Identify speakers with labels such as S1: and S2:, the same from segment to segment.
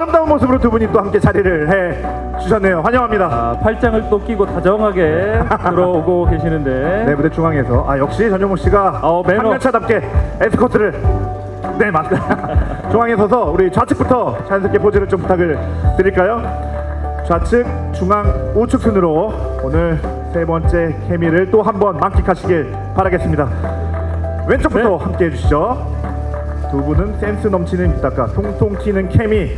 S1: 아름다운 모습으로 두 분이 또 함께 자리를 해 주셨네요. 환영합니다.
S2: 아, 팔짱을 또 끼고 다정하게 들어오고 계시는데
S1: 네, 무대 중앙에서 아 역시 전용호 씨가
S2: 어, 매너.
S1: 상렬차답게 에스코트를 네 맞습니다. 중앙에 서서 우리 좌측부터 자연스럽게 포즈를 좀 부탁을 드릴까요? 좌측, 중앙, 우측 순으로 오늘 세 번째 케미를 또 한 번 만끽하시길 바라겠습니다. 왼쪽부터
S2: 네.
S1: 함께 해주시죠. 두 분은 센스 넘치는 미다가 통통 튀는 케미.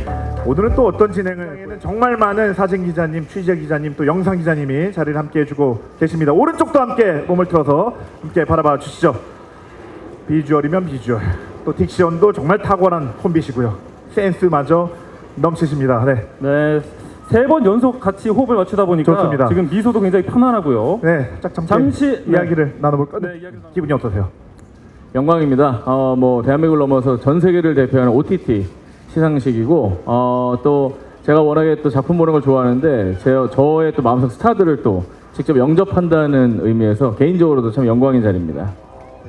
S1: 오늘은 또 어떤 진행을? 정말 많은 사진 기자님, 취재 기자님, 또 영상 기자님이 자리를 함께 해주고 계십니다. 오른쪽도 함께 몸을 틀어서 함께 바라봐 주시죠. 비주얼이면 비주얼, 또 딕션도 정말 탁월한 콤비시고요. 센스마저 넘치십니다. 네,
S2: 네. 세 번 연속 같이 호흡을 맞추다 보니까
S1: 좋습니다.
S2: 지금 미소도 굉장히 편안하고요.
S1: 네, 짝 잠시, 이야기를 나눠볼까?
S2: 네, 이야기를 나눠-
S1: 기분이 어떠세요?
S3: 영광입니다. 어, 뭐 대한민국을 넘어서 전 세계를 대표하는 OTT 시상식이고 어, 또 제가 워낙에 또 작품 보는 걸 좋아하는데 제 저의 또 마음속 스타들을 또 직접 영접한다는 의미에서 개인적으로도 참 영광인 자리입니다.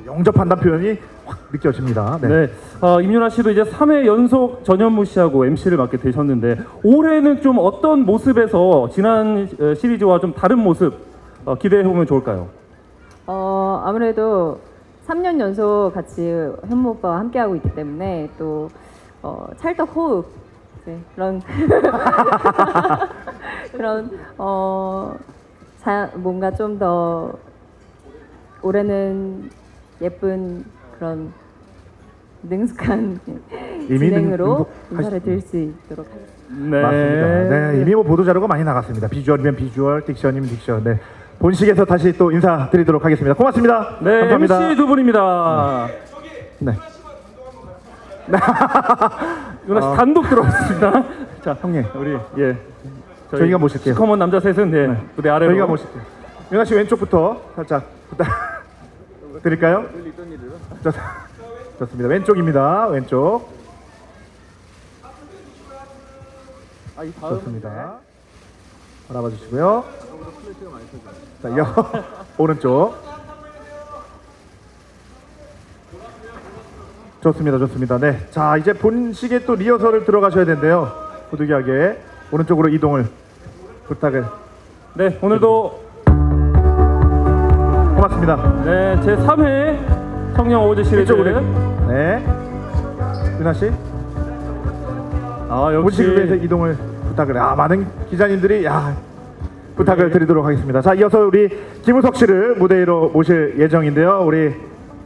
S1: 영접한다는 표현이 확 느껴집니다. 네.
S2: 네. 어, 임윤아 씨도 이제 3회 연속 전현무 씨하고 MC를 맡게 되셨는데 올해는 좀 어떤 모습에서 지난 어, 시리즈와 좀 다른 모습 어, 기대해 보면 좋을까요?
S4: 어, 아무래도 3년 연속 같이 현무 오빠와 함께하고 있기 때문에 또 어, 찰떡 호흡 이제 그런 그런 어, 자, 뭔가 좀 더 올해는 예쁜 그런 능숙한
S1: 이미
S4: 진행으로
S1: 능숙하시-
S4: 인사를 드릴 수 있도록 하겠습니다.
S2: 네.
S1: 맞습니다. 네, 이미 뭐 보도 자료가 많이 나갔습니다. 비주얼이면 비주얼, 딕션이면 딕션. 네. 본식에서 다시 또 인사드리도록 하겠습니다. 고맙습니다.
S2: 네,
S1: 감사합니다.
S2: MC 두 분입니다.
S1: 네.
S2: 윤아 씨
S1: 어.
S2: 단독 들어왔습니다. 자,
S1: 형님,
S2: 우리 예. 저희
S1: 저희가 모실게요.
S2: 시커먼 남자 셋은 네, 무대 아래로
S1: 저희가 모실게요. 윤아 씨 왼쪽부터 살짝 부탁 드릴까요? 좋, 좋습니다. 왼쪽입니다. 왼쪽. 좋습니다. 바라봐 주시고요. 자, 이어 오른쪽. 좋습니다, 좋습니다. 네, 자 이제 본식에 또 리허설을 들어가셔야 되는데요. 부득이하게 오른쪽으로 이동을 부탁을
S2: 네, 오늘도
S1: 고맙습니다.
S2: 네, 제 3회 청년 어워즈 시리즈
S1: 이쪽으로. 네, 윤아 씨
S2: 아, 역시
S1: 본식을 위해서 이동을 부탁을. 해. 아 많은 기자님들이 야 부탁을 드리도록 하겠습니다. 자 이어서 우리 김우석 씨를 무대 위로 모실 예정인데요. 우리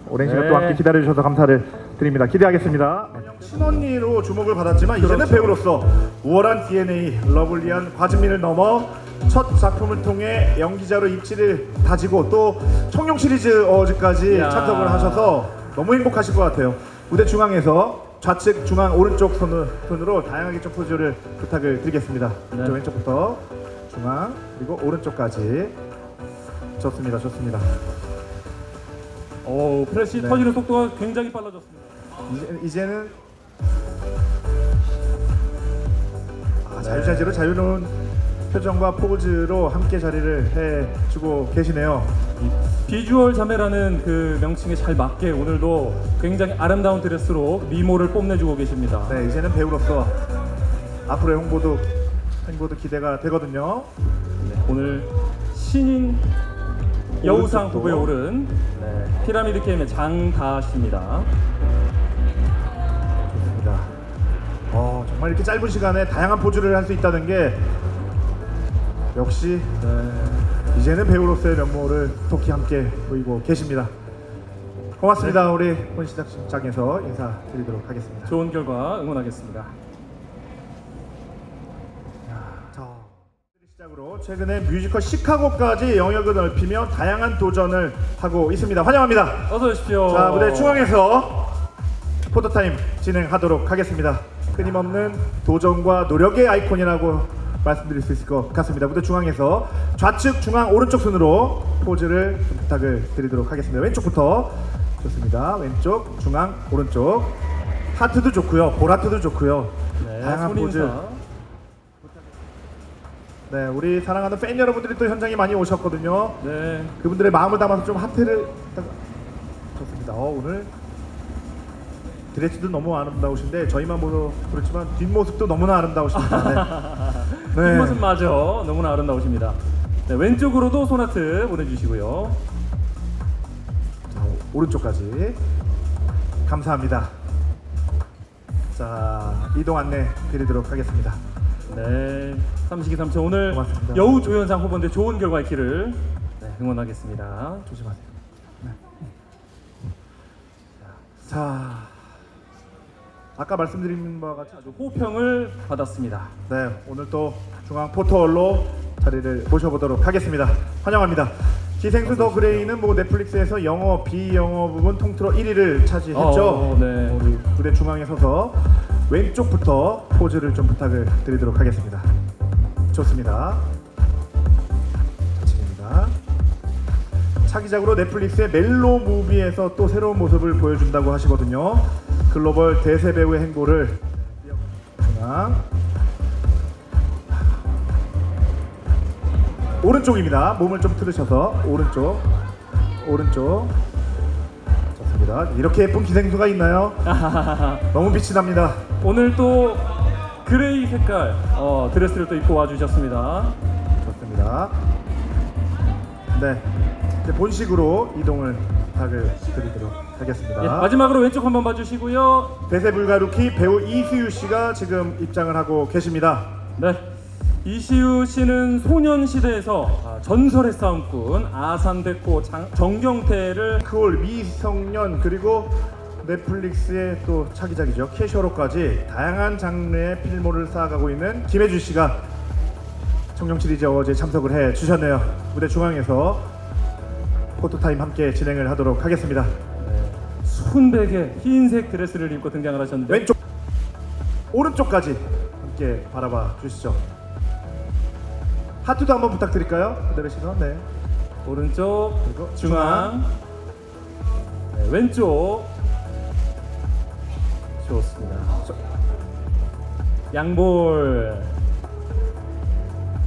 S1: 오랜 시간
S2: 네.
S1: 또 함께 기다려 주셔서 감사를 드립니다. 기대하겠습니다. 신언니로 주목을 받았지만 이제는 배우로서 우월한 DNA, 러블리한 과즙민을 넘어 첫 작품을 통해 연기자로 입지를 다지고 또 청룡 시리즈 어워즈까지. 참석을 하셔서 너무 행복하실 것 같아요. 무대 중앙에서 좌측, 중앙, 오른쪽 손으로, 손으로 다양하게 좀 포즈를 부탁을 드리겠습니다.
S2: 네.
S1: 저 왼쪽부터 중앙 그리고 오른쪽까지 좋습니다, 좋습니다.
S2: 오, 프레시
S1: 네.
S2: 터지는 속도가 굉장히 빨라졌습니다.
S1: 이제, 이제는 아, 자유자재로 자유로운 표정과 포즈로 함께 자리를 해주고 계시네요.
S2: 비주얼 자매라는 그 명칭에 잘 맞게 오늘도 굉장히 아름다운 드레스로 미모를 뽐내주고 계십니다.
S1: 네, 이제는 배우로서 앞으로의 홍보도 홍보도 기대가 되거든요.
S2: 네, 오늘 신인 여우상. 후보에 오른 네, 피라미드 게임의 장다 씨입니다.
S1: 좋습니다. 정말 이렇게 짧은 시간에 다양한 포즈를 할 수 있다는 게 역시 네, 이제는 배우로서의 면모를 톡히 함께 보이고 계십니다. 고맙습니다. 우리 본시작장에서 인사드리도록 하겠습니다.
S2: 좋은 결과 응원하겠습니다.
S1: 자, 시작으로 최근에 뮤지컬 시카고까지 영역을 넓히며 다양한 도전을 하고 있습니다. 환영합니다.
S2: 어서 오십시오.
S1: 자 무대 중앙에서 포토타임 진행하도록 하겠습니다. 끊임없는 도전과 노력의 아이콘이라고 말씀드릴 수 있을 것 같습니다. 무대 중앙에서 좌측, 중앙, 오른쪽 순으로 포즈를 좀 부탁을 드리도록 하겠습니다. 왼쪽부터 좋습니다. 왼쪽, 중앙, 오른쪽 하트도 좋고요, 볼하트도 좋고요.
S2: 네,
S1: 다양한 포즈.
S2: 손인사.
S1: 네, 우리 사랑하는 팬 여러분들이 또 현장에 많이 오셨거든요.
S2: 네,
S1: 그분들의 마음을 담아서 좀 하트를 딱- 좋습니다. 어, 오늘 드레스도 너무 아름다우신데 저희만 보도 그렇지만 뒷모습도 너무나 아름다우십니다. 네. 네.
S2: 뒷모습 마저 너무나 아름다우십니다. 네, 왼쪽으로도 소나트 보내주시고요.
S1: 자, 오른쪽까지 감사합니다. 자 이동 안내 드리도록 하겠습니다.
S2: 네, 삼식이 삼촌 오늘
S1: 고맙습니다.
S2: 여우 조연상 후보인데 좋은 결과 있기를 네, 응원하겠습니다.
S1: 조심하세요. 네. 자 아까 말씀드린 바와 같이
S2: 아주 호평을 받았습니다.
S1: 네 오늘 또 중앙 포털로 자리를 모셔보도록 하겠습니다. 환영합니다. 기생수 더 그레이는 뭐 넷플릭스에서 영어 비영어 부분 통틀어 1위를 차지했죠.
S2: 어, 네.
S1: 우리 무대 중앙에 서서 왼쪽부터 포즈를 좀 부탁을 드리도록 하겠습니다. 좋습니다. 좌측입니다. 차기작으로 넷플릭스의 멜로 무비에서 또 새로운 모습을 보여준다고 하시거든요. 글로벌 대세 배우의 행보를 중앙 오른쪽입니다. 몸을 좀 틀으셔서 오른쪽, 오른쪽. 좋습니다. 이렇게 예쁜 기생수가 있나요? 너무 빛이 납니다.
S2: 오늘 또 그레이 색깔 어, 드레스를 또 입고 와주셨습니다.
S1: 좋습니다. 네, 이제 본식으로 이동을 부탁을 드리도록 하겠습니다.
S2: 예, 마지막으로 왼쪽 한번 봐주시고요.
S1: 대세 불가 루키 배우 이수유 씨가 지금 입장을 하고 계십니다.
S2: 네. 이시우 씨는 소년시대에서 아, 전설의 싸움꾼 아산대코 장- 정경태를
S1: 크올 미성년 그리고 넷플릭스의 또 차기작이죠 캐셔로까지 다양한 장르의 필모를 쌓아가고 있는 김혜주 씨가 청룡 시리즈 어워즈에 참석을 해 주셨네요. 무대 중앙에서 포토타임 함께 진행을 하도록 하겠습니다.
S2: 순백의 흰색 드레스를 입고 등장을 하셨는데
S1: 왼쪽 오른쪽까지 함께 바라봐 주시죠. 하트도 한번 부탁드릴까요? 그대로 시선 네.
S2: 오른쪽
S1: 그리고
S2: 중앙 네, 왼쪽 좋습니다.
S1: 저-
S2: 양볼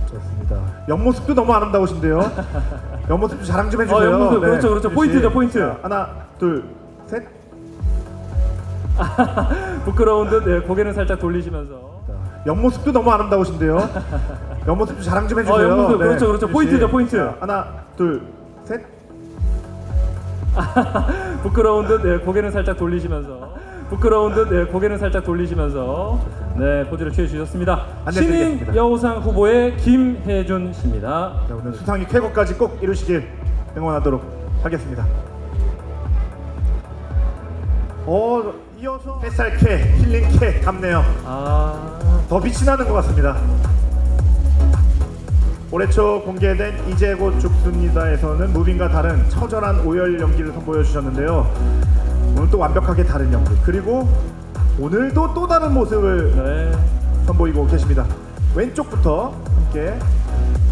S1: 좋습니다. 옆모습도 너무 아름다우신데요. 옆모습 좀 자랑 좀 해주세요.
S2: 어, 옆모습, 그렇죠, 그렇죠.
S1: 유시.
S2: 포인트죠, 포인트.
S1: 자, 하나, 둘, 셋.
S2: 부끄러운 듯 네, 고개는 살짝 돌리시면서
S1: 자, 옆모습도 너무 아름다우신데요. 옆모습 좀 자랑 좀 해주세요.
S2: 어, 옆모습, 그렇죠, 그렇죠.
S1: 유시.
S2: 포인트죠, 포인트.
S1: 자, 하나, 둘, 셋.
S2: 부끄러운 듯 네, 고개는 살짝 돌리시면서 부끄러운 듯 네, 고개는 살짝 돌리시면서 네 포즈를 취해 주셨습니다.
S1: 안내
S2: 신인
S1: 드리겠습니다.
S2: 여우상 후보의 김혜준 씨입니다.
S1: 자, 오늘 수상이 쾌거까지 꼭 이루시길 응원하도록 하겠습니다. 어, 이어서 햇살캐, 힐링캐 답네요.
S2: 아
S1: 더 빛이 나는 것 같습니다. 올해 초 공개된 이제 곧 죽습니다에서는 무빙과 다른 처절한 오열 연기를 선보여 주셨는데요. 오늘 또 완벽하게 다른 연기 그리고 오늘도 또 다른 모습을
S2: 네.
S1: 선보이고 계십니다. 왼쪽부터 함께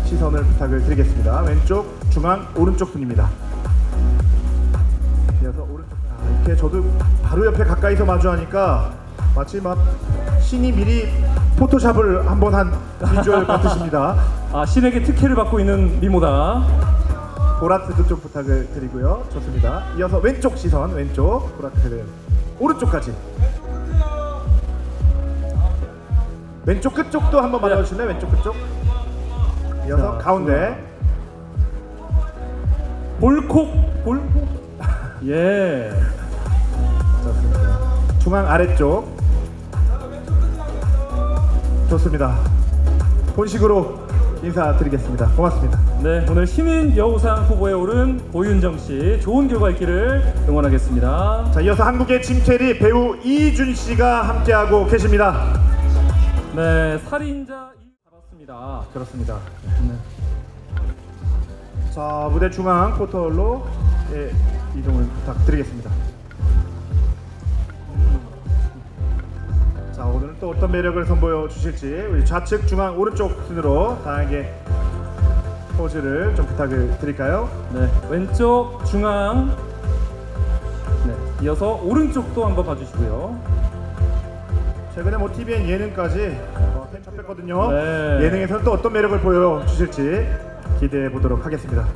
S1: 시선을 부탁을 드리겠습니다. 왼쪽, 중앙, 오른쪽 순입니다. 이렇게 저도 바로 옆에 가까이서 마주하니까 마치 막 신이 미리 포토샵을 한 번 한 비주얼 같으십니다.
S2: 아 신에게 특혜를 받고 있는 미모다.
S1: 보라트도 좀 부탁을 드리고요. 좋습니다. 이어서 왼쪽 시선, 왼쪽 보라트를 오른쪽까지. 왼쪽 끝쪽도 한번 맞아주실래요? 왼쪽 끝쪽. 이어서
S2: 자,
S1: 가운데.
S2: 볼콕 볼콕. 예.
S1: 중앙 아래쪽. 좋습니다. 본식으로 인사드리겠습니다. 고맙습니다.
S2: 네 오늘 신인 여우상 후보에 오른 고윤정 씨 좋은 결과 있기를 응원하겠습니다.
S1: 자, 이어서 한국의 짐캐리 배우 이준 씨가 함께하고 계십니다.
S2: 네 살인자 이 잡았습니다.
S1: 그렇습니다. 자 무대 중앙 포털로 예, 이동을 부탁드리겠습니다. 또 어떤 매력을 선보여 주실지 우리 좌측 중앙 오른쪽 순으로 다양하게 포즈를 좀 부탁을 드릴까요?
S2: 네, 왼쪽 중앙. 네, 이어서 오른쪽도 한번 봐주시고요.
S1: 최근에 뭐 TVN 예능까지 어, 팬 잡혔거든요.
S2: 네.
S1: 예능에서는 또 어떤 매력을 보여 주실지 기대해 보도록 하겠습니다.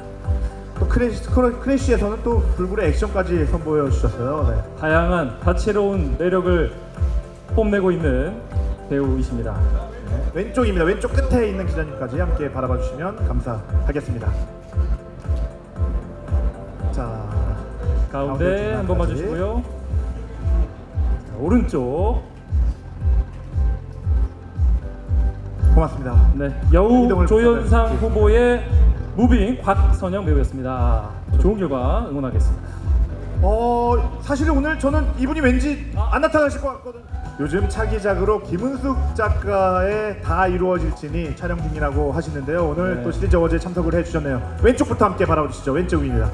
S1: 또 크래시, 크러- 크래쉬에서는 또 불굴의 액션까지 선보여 주셨어요. 네.
S2: 다양한 다채로운 매력을 뽐내고 있는 배우이십니다.
S1: 네, 왼쪽입니다. 왼쪽 끝에 있는 기자님까지 함께 바라봐 주시면 감사하겠습니다. 자, 가운데
S2: 가운데 한번
S1: 중앙까지.
S2: 봐주시고요. 자, 오른쪽
S1: 고맙습니다.
S2: 네, 여우
S1: 이동을
S2: 조연상. 후보의 무빙 곽선영 배우였습니다. 좋은 결과 응원하겠습니다.
S1: 어 사실은 오늘 저는 이분이 왠지 안 나타나실 것 같거든요. 요즘 차기작으로 김은숙 작가의 다 이루어질지니 촬영 중이라고 하시는데요. 오늘
S2: 네.
S1: 또 시리즈 어제 참석을 해주셨네요. 왼쪽부터 함께 바라보시죠. 왼쪽입니다.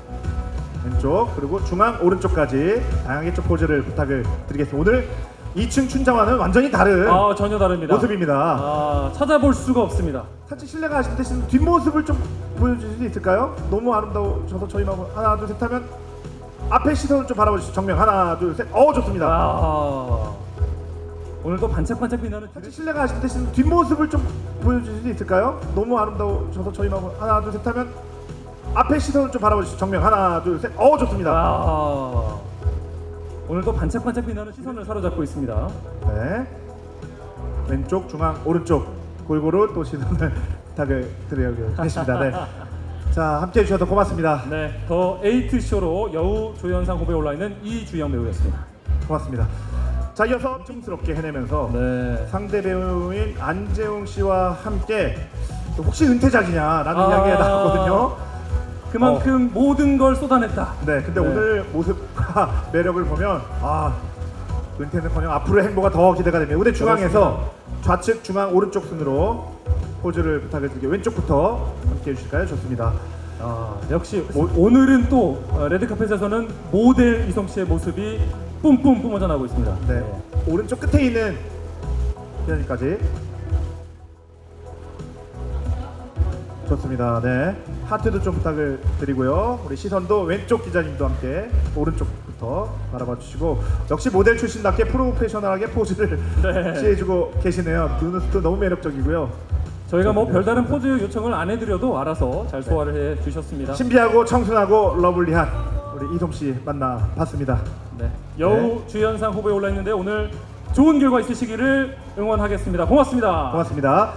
S1: 왼쪽 그리고 중앙 오른쪽까지 다양하게 좀 포즈를 부탁을 드리겠습니다. 오늘 2층 춘자와는 완전히 다른
S2: 아 전혀 다릅니다.
S1: 모습입니다.
S2: 아 찾아볼 수가 없습니다.
S1: 살짝 실례가 지금 뒷모습을 좀 보여주실 수 있을까요? 너무 아름다워져서 저희만 하나 둘 셋 하면 앞에 시선을 좀 바라보시죠. 정면 하나 둘 셋. 어 좋습니다.
S2: 아 오늘도 반짝반짝 빛나는
S1: 살짝 실례가 하실 때 뒷모습을 좀 보여주실 수 있을까요? 너무 아름다워져서 저희만 하나 둘 셋 하면 앞에 시선을 좀 바라보시죠. 정면 하나 둘 셋. 어 좋습니다.
S2: 아 오늘도 반짝반짝 빛나는 시선을 사로잡고 있습니다.
S1: 네. 왼쪽 중앙 오른쪽 골고루 또 시선을 부탁을 드리겠습니다. 네. 자 함께 해 주셔서 고맙습니다.
S2: 네, 더 에이트 쇼로 여우 조연상 후보에 올라 있는 이주영 배우였습니다.
S1: 고맙습니다. 자 이어서 춤스럽게 해내면서
S2: 네.
S1: 상대 배우인 안재웅 씨와 함께 또 혹시 은퇴작이냐라는
S2: 아.
S1: 이야기가 나왔거든요.
S2: 그만큼 모든 걸 쏟아냈다.
S1: 네, 근데
S2: 네.
S1: 오늘 모습과 매력을 보면 아 은퇴는커녕 앞으로의 행보가 더 기대가 됩니다. 무대 중앙에서 좌측 중앙 오른쪽 순으로 포즈를 부탁을 드릴게요. 왼쪽부터 함께 해주실까요? 좋습니다.
S2: 아, 역시 오, 오늘은 또 어, 레드카펫에서는 모델 이성 씨의 모습이 뿜뿜 뿜어져 나오고 있습니다.
S1: 네, 오른쪽 끝에 있는 기자님까지 좋습니다. 네, 하트도 좀 부탁을 드리고요. 우리 시선도 왼쪽 기자님도 함께 오른쪽부터 바라봐 주시고 역시 모델 출신답게 프로페셔널하게 포즈를
S2: 네.
S1: 취해주고 계시네요. 눈웃도 너무 매력적이고요.
S2: 저희가 뭐 별다른 포즈 요청을 안 해드려도 알아서 잘 소화를 해 주셨습니다.
S1: 신비하고 청순하고 러블리한 우리 이솜 씨 만나 봤습니다.
S2: 네. 여우 주연상 후보에 올라 있는데 오늘 좋은 결과 있으시기를 응원하겠습니다. 고맙습니다.
S1: 고맙습니다.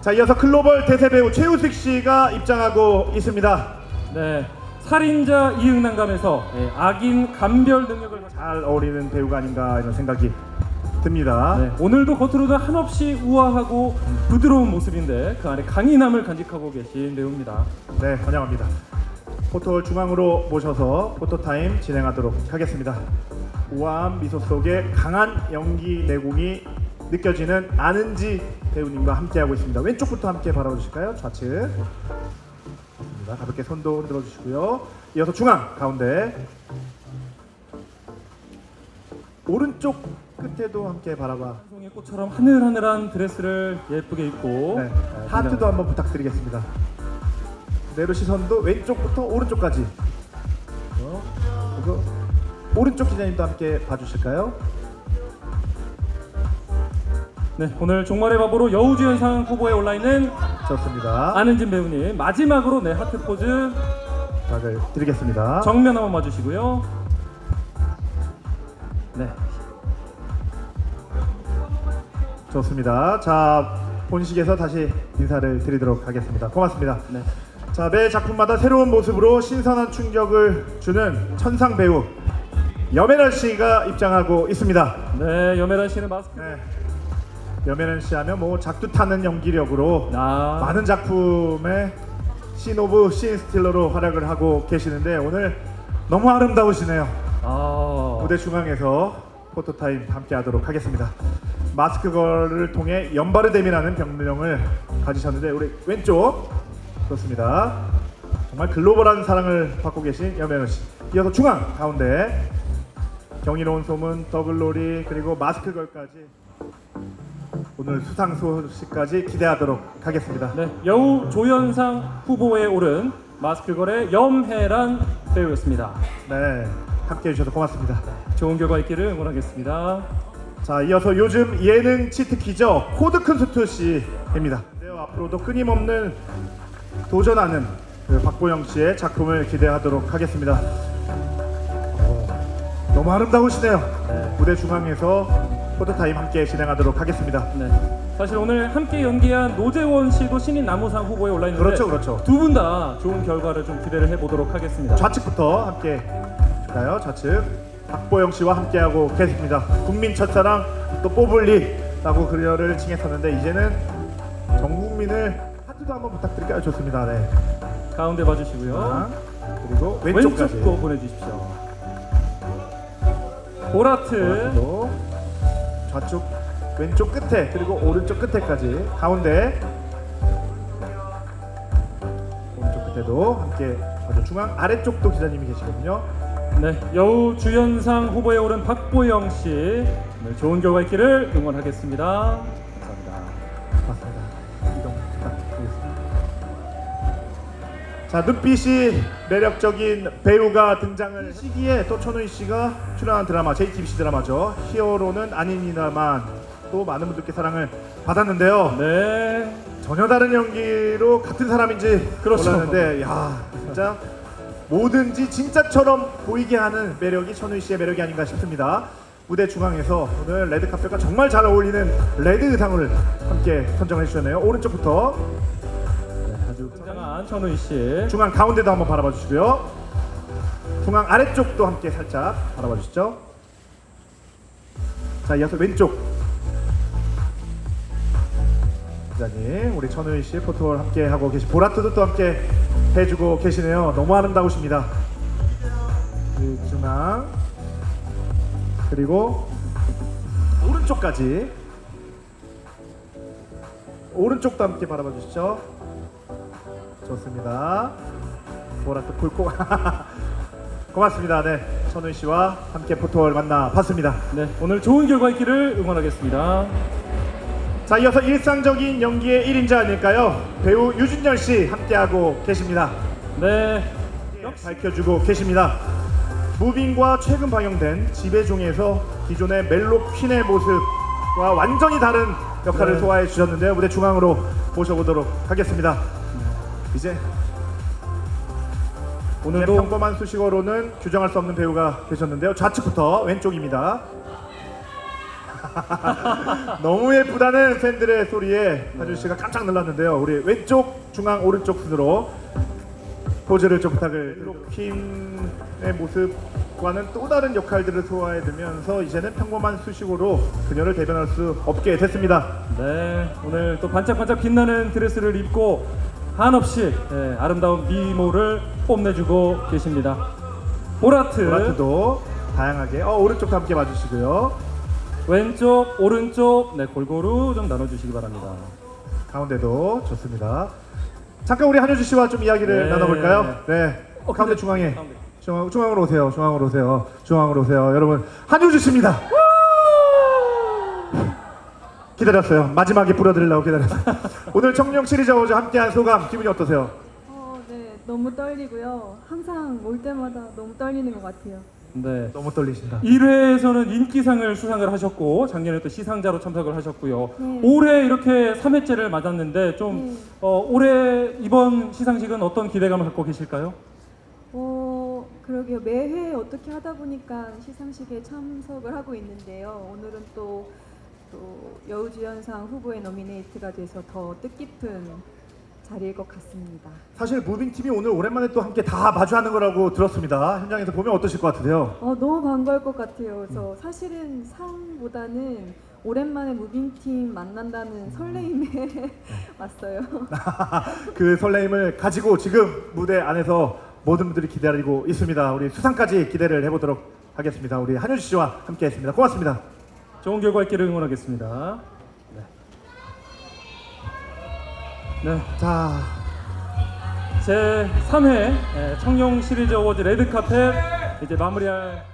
S1: 자, 이어서 글로벌 대세 배우 최우식 씨가 입장하고 있습니다.
S2: 네. 살인자 이응난감에서 예, 악인 감별 능력을 가진
S1: 잘 어울리는 배우가 아닌가 이런 생각이 듭니다.
S2: 네, 오늘도 겉으로는 한없이 우아하고 부드러운 모습인데 그 안에 강인함을 간직하고 계신 배우입니다.
S1: 네, 환영합니다. 포토 중앙으로 모셔서 포토 타임 진행하도록 하겠습니다. 우아한 미소 속에 강한 연기 내공이 느껴지는 아는지 배우님과 함께하고 있습니다. 왼쪽부터 함께 바라보실까요? 좌측. 가볍게 손도 흔들어 주시고요. 이어서 중앙 가운데 오른쪽 끝에도 함께 바라봐.
S2: 송의 꽃처럼 하늘하늘한 드레스를 예쁘게 입고
S1: 네,
S2: 아,
S1: 하트도 한번 부탁드리겠습니다. 내로 시선도 왼쪽부터 오른쪽까지. 어, 그리고 오른쪽 기자님도 함께 봐주실까요?
S2: 네, 오늘 종말의 밥으로 여우주연상 후보에 올라 있는
S1: 좋습니다.
S2: 안은진 배우님 마지막으로 네 하트 포즈
S1: 부탁을 드리겠습니다.
S2: 정면 한번 봐주시고요. 네,
S1: 좋습니다. 자 본식에서 다시 인사를 드리도록 하겠습니다. 고맙습니다.
S2: 네.
S1: 자, 매 작품마다 새로운 모습으로 신선한 충격을 주는 천상 배우 여메랄 씨가 입장하고 있습니다.
S2: 네, 여메란 씨는 마스크.
S1: 네. 여메랄 씨 하면 뭐 작두 타는 연기력으로
S2: 아,
S1: 많은 작품에 신 오브 신 스틸러로 활약을 하고 계시는데 오늘 너무 아름다우시네요.
S2: 아,
S1: 무대 중앙에서 포토타임 함께 하도록 하겠습니다. 마스크걸을 통해 연바르뎀이라는 병명을 가지셨는데 우리 왼쪽 좋습니다. 정말 글로벌한 사랑을 받고 계신 여면호 씨. 이어서 중앙 가운데 경이로운 소문, 더글로리 그리고 마스크 걸까지 오늘 수상 소식까지 기대하도록 하겠습니다.
S2: 네, 여우 조연상 후보에 오른 마스크걸의 염혜란 배우였습니다.
S1: 네, 함께 해주셔서 고맙습니다.
S2: 좋은 결과 있기를 응원하겠습니다.
S1: 자 이어서 요즘 예능 치트키죠 코드 큰 수트 씨입니다. 네, 앞으로도 끊임없는 도전하는 그 박보영 씨의 작품을 기대하도록 하겠습니다. 어, 너무 아름다우시네요. 무대 중앙에서 포토타임 함께 진행하도록 하겠습니다.
S2: 네. 사실 오늘 함께 연기한 노재원 씨도 신인 나무상 후보에 올라 있는데
S1: 그렇죠, 그렇죠.
S2: 두 분 다 좋은 결과를 좀 기대를 해보도록 하겠습니다.
S1: 좌측부터 함께 볼까요? 좌측 박보영 씨와 함께하고 계십니다. 국민 첫사랑 또 뽑을리라고 그녀를 칭했었는데 이제는 전 국민을 하트도 한번 부탁드릴까요? 좋습니다. 네.
S2: 가운데 봐주시고요.
S1: 자, 그리고 왼쪽까지.
S2: 왼쪽도 보내주십시오. 보라트
S1: 또 좌측 왼쪽 끝에 그리고 오른쪽 끝에까지 가운데 오른쪽 끝에도 함께 먼저 중앙 아래쪽도 기자님이 계시거든요.
S2: 네, 여우 주연상 후보에 오른 박보영 씨 오늘 좋은 결과 있기를 응원하겠습니다. 감사합니다.
S1: 맞습니다. 자 눈빛이 매력적인 배우가 등장을 시기에 또 천우희 씨가 출연한 드라마 JTBC 드라마죠 히어로는 아닙니다만 또 많은 분들께 사랑을 받았는데요
S2: 네,
S1: 전혀 다른 연기로 같은 사람인지
S2: 그렇죠.
S1: 몰랐는데 야 진짜 뭐든지 진짜처럼 보이게 하는 매력이 천우희 씨의 매력이 아닌가 싶습니다. 무대 중앙에서 오늘 레드 카펫과 정말 잘 어울리는 레드 의상을 함께 선정해 주셨네요. 오른쪽부터
S2: 등장한 천우희 씨.
S1: 중앙 가운데도 한번 바라봐 주시고요. 중앙 아래쪽도 함께 살짝 바라봐 주시죠. 자, 이어서 왼쪽 기자님, 우리 천우희 씨 포토를 함께 하고 계시. 보라트도 또 함께 해주고 계시네요. 너무 아름다우십니다. 그 중앙 그리고 오른쪽까지 오른쪽도 함께 바라봐 주시죠. 좋습니다. 보라트 굵고 고맙습니다. 네, 천우희 씨와 함께 포토를 만나 봤습니다.
S2: 네, 오늘 좋은 결과 있기를 응원하겠습니다.
S1: 자, 이어서 일상적인 연기의 1인자 아닐까요? 배우 유준열 씨 함께하고 계십니다.
S2: 네,
S1: 밝혀주고 계십니다. 무빙과 최근 방영된 지배종에서 기존의 멜로 퀸의 모습과 완전히 다른 역할을
S2: 네.
S1: 소화해 주셨는데요. 무대 중앙으로 모셔보도록 하겠습니다. 이제
S2: 오늘도
S1: 평범한 수식어로는 규정할 수 없는 배우가 되셨는데요. 좌측부터 왼쪽입니다. 너무 예쁘다는 팬들의 소리에 하준 씨가 깜짝 놀랐는데요. 우리 왼쪽, 중앙, 오른쪽 순으로 포즈를 좀 부탁을. 로킴의 모습과는 또 다른 역할들을 소화해두면서 이제는 평범한 수식어로 그녀를 대변할 수 없게 됐습니다.
S2: 네, 오늘 또 반짝반짝 빛나는 드레스를 입고 한없이 네, 아름다운 미모를 뽐내주고 계십니다. 보라트,
S1: 보라트도 다양하게 어, 오른쪽도 함께 봐주시고요.
S2: 왼쪽, 오른쪽, 네 골고루 좀 나눠주시기 바랍니다.
S1: 가운데도 좋습니다. 잠깐 우리 한효주 씨와 좀 이야기를
S2: 네.
S1: 나눠볼까요? 네.
S2: 어,
S1: 가운데
S2: 근데-
S1: 중앙에
S2: 가운데.
S1: 중앙, 중앙으로 오세요. 중앙으로 오세요. 중앙으로 오세요. 여러분 한효주 씨입니다. 기다렸어요. 마지막에 뿌려드리려고 기다렸어요. 오늘 청룡 시리즈 어워즈 함께한 소감 기분이 어떠세요?
S5: 어, 네, 너무 떨리고요. 항상 올 때마다 너무 떨리는 것 같아요.
S2: 네.
S1: 너무 떨리신다.
S2: 1회에서는 인기상을 수상을 하셨고 작년에 또 시상자로 참석을 하셨고요.
S5: 네.
S2: 올해 이렇게 3회째를 맞았는데 좀
S5: 네.
S2: 어, 올해 이번 시상식은 어떤 기대감을 갖고 계실까요?
S5: 어, 그러게요. 매회 어떻게 하다 보니까 시상식에 참석을 하고 있는데요. 오늘은 또, 또 여우주연상 후보에 노미네이트가 돼서 더 뜻깊은 자리일 것 같습니다.
S1: 사실 무빙 팀이 오늘 오랜만에 또 함께 다 마주하는 거라고 들었습니다. 현장에서 보면 어떠실 것 같으세요?
S5: 어, 너무 반가울 것 같아요. 그래서 사실은 상보다는 오랜만에 무빙팀 만난다는 설레임에 왔어요.
S1: 그 설레임을 가지고 지금 무대 안에서 모든 분들이 기다리고 있습니다. 우리 수상까지 기대를 해보도록 하겠습니다. 우리 한효주 씨와 함께했습니다. 고맙습니다.
S2: 좋은 결과 있기를 응원하겠습니다. 네. 네.
S1: 자,
S2: 제 3회 청룡 시리즈 어워즈 레드카펫 이제 마무리할.